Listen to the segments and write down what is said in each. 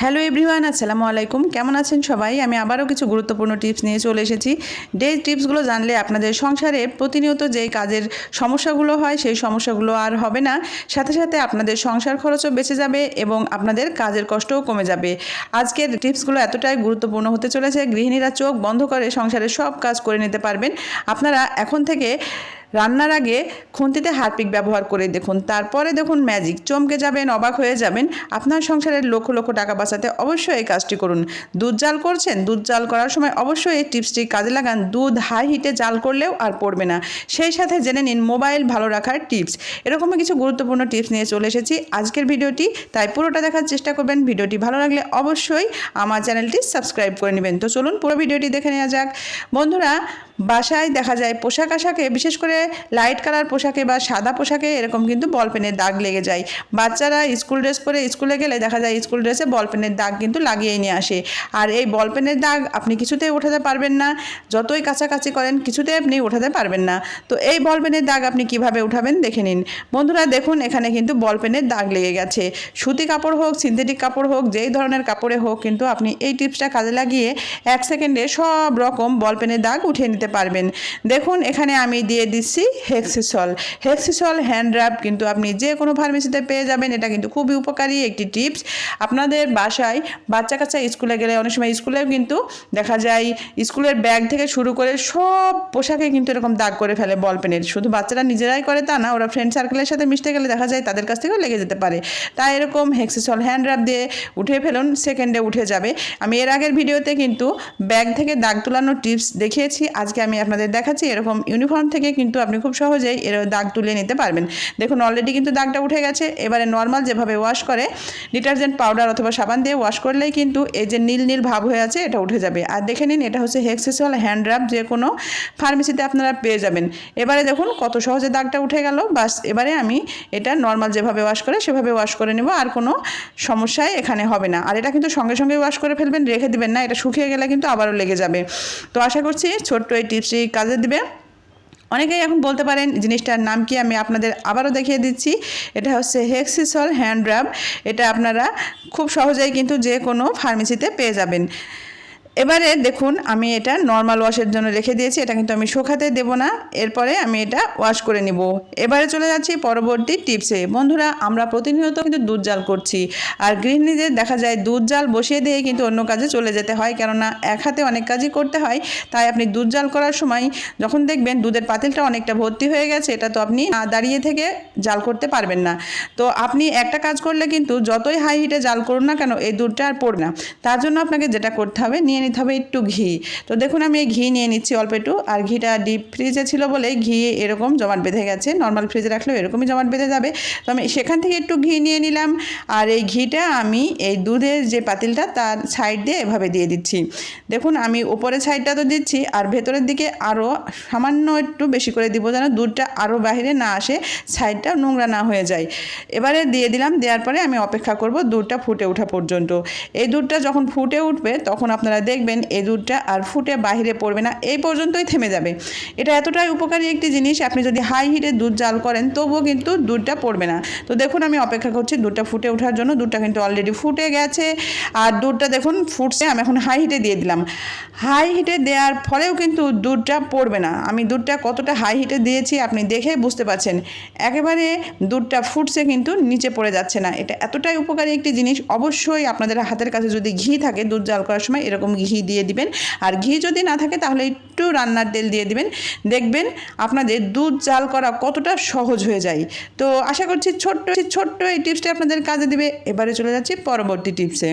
Hello everyone আসসালামু আলাইকুম। কেমন আছেন সবাই? আমি আবারও কিছু গুরুত্বপূর্ণ টিপস নিয়ে চলে এসেছি। যে টিপসগুলো জানলে আপনাদের সংসারে প্রতিনিয়ত যেই কাজের সমস্যাগুলো হয়, সেই সমস্যাগুলো আর হবে না। সাথে সাথে আপনাদের সংসার খরচও বেঁচে যাবে এবং আপনাদের কাজের কষ্টও কমে যাবে। আজকের টিপসগুলো এতটাই গুরুত্বপূর্ণ হতে চলেছে, গৃহিণীরা চোখ বন্ধ করে সংসারের সব কাজ করে নিতে পারবেন। আপনারা এখন থেকে রান্নার আগে খুন্তিতে হারপিক ব্যবহার করে দেখুন। তারপরে দেখুন ম্যাজিক চমকে যাবেন, অবাক হয়ে যাবেন। আপনার সংসারের লক্ষ লক্ষ টাকা বাঁচাতে অবশ্যই এই কাজটি করুন। দুধ জাল করছেন? দুধ জাল করার সময় অবশ্যই এই টিপসটি কাজে লাগান। দুধ হাই হিটে জাল করলেও আর পড়বে না। সেই সাথে জেনে নিন মোবাইল ভালো রাখার টিপস এরকমই কিছু গুরুত্বপূর্ণ টিপস নিয়ে চলে এসেছি আজকের ভিডিওটি। তাই পুরোটা দেখার চেষ্টা করবেন। ভিডিওটি ভালো লাগলে অবশ্যই আমার চ্যানেলটি সাবস্ক্রাইব করে নেবেন। তো চলুন পুরো ভিডিওটি দেখে নেওয়া যাক। বন্ধুরা বাসায় দেখা যায় পোশাক আশাকে, বিশেষ করে লাইট কালার পোশাকে বা সাদা পোশাকে এরকম কিন্তু বল পেনের দাগ লেগে যায়। বাচ্চারা স্কুল ড্রেস পরে স্কুলে গেলে দেখা যায় স্কুল ড্রেসে বল পেনের দাগ কিন্তু লাগিয়ে নিয়ে আসে। আর এই বল পেনের দাগ আপনি কিছুতেই ওঠাতে পারবেন না। যতই কাছাকাছি করেন কিছুতেই আপনি ওঠাতে পারবেন না। তো এই বল পেনের দাগ আপনি কীভাবে উঠাবেন দেখে নিন। বন্ধুরা দেখুন এখানে কিন্তু বল পেনের দাগ লেগে গেছে। সুতি কাপড় হোক সিনথেটিক কাপড় হোক, যেই ধরনের কাপড়ে হোক, কিন্তু আপনি এই টিপসটা কাজে লাগিয়ে এক সেকেন্ডে সব রকম বল পেনের দাগ উঠিয়ে নিতে পারবেন। দেখুন, এখানে আমি দিয়ে দিচ্ছি হেক্সিসল হেক্সিসল হ্যান্ড কিন্তু আপনি যে কোনো ফার্মেসিতে পেয়ে যাবেন, এটা কিন্তু খুবই উপকারী একটি টিপস আপনাদের বাসায় বাচ্চা কাচ্চা স্কুলে গেলে অনেক সময় স্কুলেও কিন্তু দেখা যায়, স্কুলের ব্যাগ থেকে শুরু করে সব পোশাকে কিন্তু এরকম দাগ করে ফেলে বল পেনের শুধু বাচ্চারা নিজেরাই করে তা না, ওরা ফ্রেন্ড সার্কেলের সাথে মিশতে গেলে দেখা যায় তাদের কাছ থেকেও লেগে যেতে পারে। তাই এরকম হেক্সিসল হ্যান্ড দিয়ে উঠে ফেলুন সেকেন্ডে উঠে যাবে। আমি এর আগের ভিডিওতে কিন্তু ব্যাগ থেকে দাগ তোলানোর টিপস দেখিয়েছি, আজকে আমি আপনাদের দেখাচ্ছি, এরকম ইউনিফর্ম থেকে কিন্তু আপনি খুব সহজেই এর দাগ তুলে নিতে পারবেন। দেখুন অলরেডি কিন্তু দাগটা উঠে গেছে, এবারে নর্মাল যেভাবে ওয়াশ করে ডিটারজেন্ট পাউডার অথবা সাবান দিয়ে ওয়াশ করলেই কিন্তু এই যে নীল নীল ভাব হয়ে আছে, এটা উঠে যাবে। আর দেখে নিন, এটা হচ্ছে হেক্সিসল হ্যান্ড র্যাপ যে কোনো ফার্মেসিতে আপনারা পেয়ে যাবেন। এবারে দেখুন, কত সহজে দাগটা উঠে গেল, বাস এবারে আমি এটা নর্মাল যেভাবে ওয়াশ করে, সেভাবে ওয়াশ করে নেব, আর কোনো সমস্যায় এখানে হবে না। আর এটা কিন্তু সঙ্গে সঙ্গে ওয়াশ করে ফেলবেন, রেখে দিবেন না, এটা শুকিয়ে গেলে কিন্তু আবারও লেগে যাবে। তো আশা করছি ছোট্ট টিপসটি কাজে দিবে। অনেকেই এখন বলতে পারেন জিনিসটার নাম কি? আমি আপনাদের আবারও দেখিয়ে দিচ্ছি। এটা হচ্ছে হেক্সিসল হ্যান্ড র্যাব এটা আপনারা খুব সহজেই কিন্তু যে কোনো ফার্মেসিতে পেয়ে যাবেন। এবারে দেখুন, আমি এটা নর্মাল ওয়াশের জন্য রেখে দিয়েছি, এটা কিন্তু আমি শুকাতে দেব না। এরপরে আমি এটা ওয়াশ করে নিব। এবারে চলে যাচ্ছি পরবর্তী টিপসে বন্ধুরা, আমরা প্রতিনিয়ত কিন্তু দুধ জাল করছি। আর গৃহিণীদের দেখা যায়, দুধ জাল বসিয়ে দিয়ে কিন্তু অন্য কাজে চলে যেতে হয়। কেননা, এক হাতে অনেক কাজই করতে হয়। তাই আপনি দুধ জাল করার সময় যখন দেখবেন দুধের পাতিলটা অনেকটা ভর্তি হয়ে গেছে, এটা তো আপনি দাঁড়িয়ে থেকে জাল করতে পারবেন না। তো আপনি একটা কাজ করলে কিন্তু যতই হাই হিটে জাল করুন না কেন, এই দুধটা আর পড়বে না। তার জন্য আপনাকে যেটা করতে হবে, নিয়ে নিতে হবে একটু ঘি। তো দেখুন, আমি এই ঘি নিয়ে নিচ্ছি অল্প একটু। আর ঘিটা ডিপ ফ্রিজে ছিল বলে ঘি এরকম জমাট বেঁধে গেছে। নর্মাল ফ্রিজে রাখলেও এরকমই জমাট বেঁধে যাবে। তো আমি সেখান থেকে একটু ঘি নিয়ে নিলাম। আর এই ঘিটা আমি এই দুধের যে পাতিলটা, তার সাইড দিয়ে এভাবে দিয়ে দিচ্ছি। দেখুন, আমি উপরের সাইডটা তো দিচ্ছি। আর ভেতরের দিকে আরও সামান্য একটু বেশি করে দিব যেন দুধটা আরও বাহিরে না আসে সাইডটা নোংরা না হয়ে যায়। এবারে দিয়ে দিলাম। দেওয়ার পরে আমি অপেক্ষা করব দুধটা ফুটে ওঠা পর্যন্ত। এই দুধটা যখন ফুটে উঠবে, তখন আপনারা দেখবেন এই দুধটা আর ফুটে বাহিরে পড়বে না। এই পর্যন্তই থেমে যাবে। এটা এতটাই উপকারী একটি জিনিস, আপনি যদি হাই হিটে দুধ জাল করেন, তবুও কিন্তু দুধটা পড়বে না। তো দেখুন, আমি অপেক্ষা করছি দুধটা ফুটে ওঠার জন্য। দুধটা কিন্তু অলরেডি ফুটে গেছে। আর দুধটা দেখুন, ফুটছে, আমি এখন হাই হিটে দিয়ে দিলাম। হাই হিটে দেওয়ার ফলেও কিন্তু দুধটা পড়বে না। আমি দুধটা কতটা হাই হিটে দিয়েছি আপনি দেখে বুঝতে পারছেন। একেবারে দুধটা ফুটছে কিন্তু নিচে পড়ে যাচ্ছে না। এটা এতটাই উপকারী একটি জিনিস। অবশ্যই আপনাদের হাতের কাছে যদি ঘি থাকে, দুধ জাল করার সময় এরকম ঘি দিয়ে দিবেন। আর ঘি যদি না থাকে তাহলে একটু রান্নার তেল দিয়ে দিবেন। দেখবেন আপনাদের দুধ জাল করা কতটা সহজ হয়ে যায়। তো আশা করছি ছোট্ট ছোট্ট এই টিপসটা আপনাদের কাজে দিবে। এবারে চলে যাচ্ছি পরবর্তী টিপসে।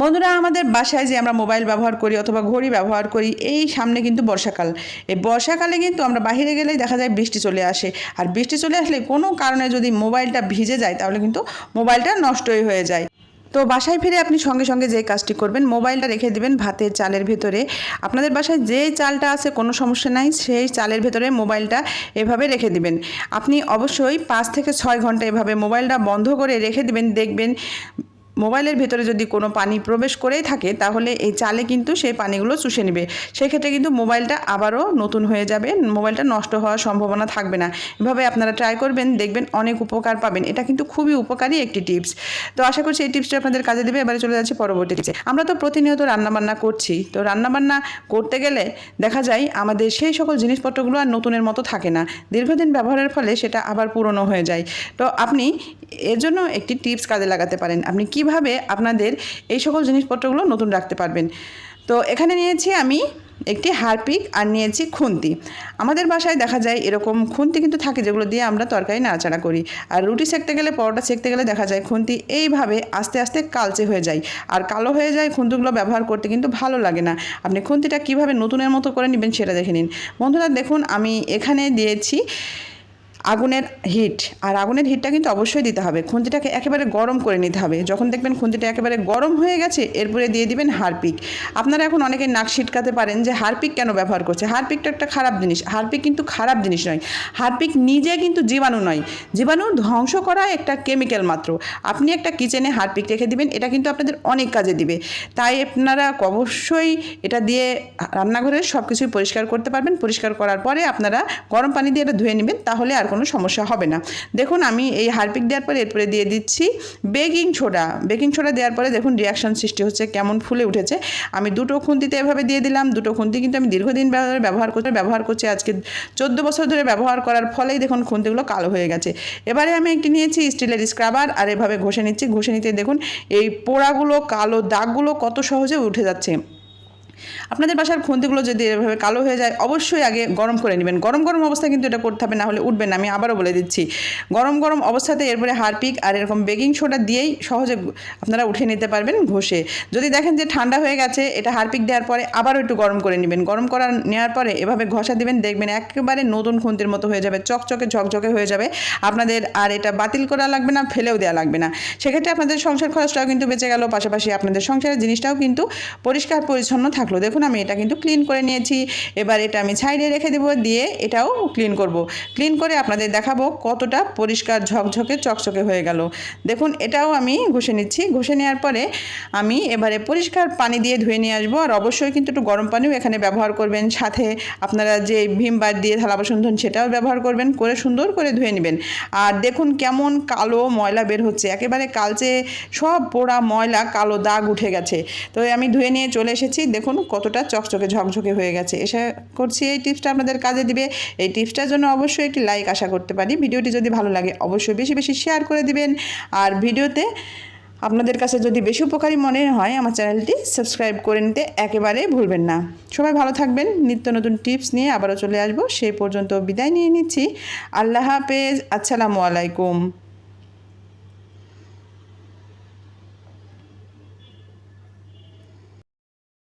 বন্ধুরা, আমাদের বাসায় যে আমরা মোবাইল ব্যবহার করি অথবা ঘড়ি ব্যবহার করি, এই সামনে কিন্তু বর্ষাকাল। এই বর্ষাকালে কিন্তু আমরা বাইরে গেলেই দেখা যায় বৃষ্টি চলে আসে। আর বৃষ্টি চলে আসলে কোনো কারণে যদি মোবাইলটা ভিজে যায়, তাহলে কিন্তু মোবাইলটা নষ্টই হয়ে যায়। তো বাসায় ফিরে আপনি সঙ্গে সঙ্গে যে কাজটি করবেন, মোবাইলটা রেখে দেবেন ভাতের চালের ভেতরে। আপনাদের বাসায় যে চালটা আছে কোনো সমস্যা নাই, সেই চালের ভেতরে মোবাইলটা এভাবে রেখে দিবেন। আপনি অবশ্যই পাঁচ থেকে ছয় ঘণ্টা এভাবে মোবাইলটা বন্ধ করে রেখে দিবেন, দেখবেন মোবাইলের ভেতরে যদি কোনো পানি প্রবেশ করেই থাকে, তাহলে এই চালে কিন্তু সেই পানিগুলো চুষে নেবে। সেক্ষেত্রে কিন্তু মোবাইলটা আবারও নতুন হয়ে যাবে, মোবাইলটা নষ্ট হওয়ার সম্ভাবনা থাকবে না। এভাবে আপনারা ট্রাই করবেন, দেখবেন অনেক উপকার পাবেন। এটা কিন্তু খুবই উপকারী একটি টিপস তো আশা করছি এই টিপসটা আপনাদের কাজে দেবে। এবারে চলে যাচ্ছে পরবর্তী টিপসে আমরা তো প্রতিনিয়ত রান্নাবান্না করছি। তো রান্নাবান্না করতে গেলে দেখা যায় আমাদের সেই সকল জিনিসপত্রগুলো আর নতুনের মতো থাকে না। দীর্ঘদিন ব্যবহারের ফলে সেটা আবার পুরনো হয়ে যায়। তো আপনি এর জন্য একটি টিপস কাজে লাগাতে পারেন। আপনি কীভাবে আপনাদের এই সকল জিনিসপত্রগুলো নতুন রাখতে পারবেন। তো এখানে নিয়েছি আমি একটি হারপিক আর নিয়েছি খুন্তি। আমাদের বাসায় দেখা যায় এরকম খুন্তি কিন্তু থাকে যেগুলো দিয়ে আমরা তরকারি নাড়াচাড়া করি। আর রুটি সেঁকতে গেলে, পরোটা সেঁকতে গেলে দেখা যায় খুন্তি এইভাবে আস্তে আস্তে কালচে হয়ে যায়। আর কালো হয়ে যায় খুন্তিগুলো ব্যবহার করতে কিন্তু ভালো লাগে না। আপনি খুন্তিটা কীভাবে নতুনের মতো করে নেবেন সেটা দেখে নিন। বন্ধুরা, দেখুন আমি এখানে দিয়েছি আগুনের হিট। আর আগুনের হিটটা কিন্তু অবশ্যই দিতে হবে। খুন্তিটাকে একেবারে গরম করে নিতে হবে। যখন দেখবেন খুন্তিটা একেবারে গরম হয়ে গেছে, এরপরে দিয়ে দিবেন হারপিক। আপনারা এখন অনেকে নাক ছিটকাতে পারেন যে হারপিক কেন ব্যবহার করছে? হারপিকটা একটা খারাপ জিনিস। হারপিক কিন্তু খারাপ জিনিস নয়। হারপিক নিজে কিন্তু জীবাণু নয়। জীবাণু ধ্বংস করা একটা কেমিক্যাল মাত্র। আপনি একটা কিচেনে হারপিক রেখে দিবেন, এটা কিন্তু আপনাদের অনেক কাজে দিবে। তাই আপনারা অবশ্যই এটা দিয়ে রান্নাঘরের সব কিছুই পরিষ্কার করতে পারবেন। পরিষ্কার করার পরে আপনারা গরম পানি দিয়ে এটা ধুয়ে নেবেন, তাহলে আর কোনো সমস্যা হবে না। দেখুন, আমি এই হারপিক দেওয়ার পরে এরপরে দিয়ে দিচ্ছি বেকিং সোডা। বেকিং সোডা দেওয়ার পরে দেখুন রিয়াকশন সৃষ্টি হচ্ছে, কেমন ফুলে উঠেছে। আমি দুটো খুন্তিতে এভাবে দিয়ে দিলাম, দুটো খুন্তি কিন্তু আমি দীর্ঘদিন ব্যবহার করতে, ব্যবহার করছি আজকে। চোদ্দ বছর ধরে ব্যবহার করার ফলেই দেখুন, খুন্তিগুলো কালো হয়ে গেছে। এবারে আমি একটি নিয়েছি স্টিলের স্ক্রাবার আর এভাবে ঘষে নিচ্ছি। ঘষে নিতে দেখুন, এই পোড়াগুলো, কালো দাগগুলো কত সহজে উঠে যাচ্ছে। আপনাদের বাসার খুন্তিগুলো যদি এভাবে কালো হয়ে যায়, অবশ্যই আগে গরম করে নেবেন। গরম গরম অবস্থায় কিন্তু এটা করতে হবে, না হলে উঠবে না। আমি আবারও বলে দিচ্ছি। গরম গরম অবস্থাতে এরপরে হারপিক আর এরকম বেকিং সোডা দিয়েই সহজে আপনারা উঠে নিতে পারবেন ঘষে। যদি দেখেন যে ঠান্ডা হয়ে গেছে, এটা হারপিক দেওয়ার পরে আবারও একটু গরম করে নেবেন। গরম করা নেওয়ার পরে এভাবে ঘষা দিবেন, দেখবেন একেবারে নতুন খুন্তির মতো হয়ে যাবে, চকচকে ঝকঝকে হয়ে যাবে। আপনাদের আর এটা বাতিল করা লাগবে না, ফেলেও দেওয়া লাগবে না। সেক্ষেত্রে আপনাদের সংসার খরচটাও কিন্তু বেঁচে গেল, পাশাপাশি আপনাদের সংসারের জিনিসটাও কিন্তু পরিষ্কার পরিচ্ছন্ন থাকল। দেখুন, আমি এটা কিন্তু ক্লিন করে নিয়েছি। এবার এটা আমি সাইডে রেখে দেবো, দিয়ে এটাও ক্লিন করব। ক্লিন করে আপনাদের দেখাবো কতটা পরিষ্কার ঝকঝকে, চকচকে হয়ে গেল। দেখুন, এটাও আমি ঘষে নিচ্ছি। ঘষে নেওয়ার পরে আমি এবারে পরিষ্কার পানি দিয়ে ধুয়ে নিয়ে আসব। আর অবশ্যই কিন্তু একটু গরম পানিও এখানে ব্যবহার করবেন। সাথে আপনারা যে ভীম বার দিয়ে থালা বাসন ধুন, সেটাও ব্যবহার করবেন। করে সুন্দর করে ধুয়ে নেবেন। আর দেখুন, কেমন কালো ময়লা বের হচ্ছে। একেবারে কালচে সব পোড়া ময়লা, কালো দাগ উঠে গেছে। তো আমি ধুয়ে নিয়ে চলে এসেছি। দেখুন কতটা চকচকে ঝকঝকে হয়ে গেছে। এসে করছি এই টিপসটা আপনাদের কাজে দিবে। এই টিপসটার জন্য অবশ্যই একটি লাইক আশা করতে পারি। ভিডিওটি যদি ভালো লাগে অবশ্যই বেশি বেশি শেয়ার করে দিবেন। আর ভিডিওতে আপনাদের কাছে যদি বেশি উপকারী মনে হয় আমার চ্যানেলটি সাবস্ক্রাইব করে নিতে একেবারেই ভুলবেন না। সবাই ভালো থাকবেন। নিত্য নতুন টিপস নিয়ে আবারও চলে আসব। সেই পর্যন্ত বিদায় নিয়ে নিচ্ছি। আল্লাহ হাফেজ। আসসালামু আলাইকুম।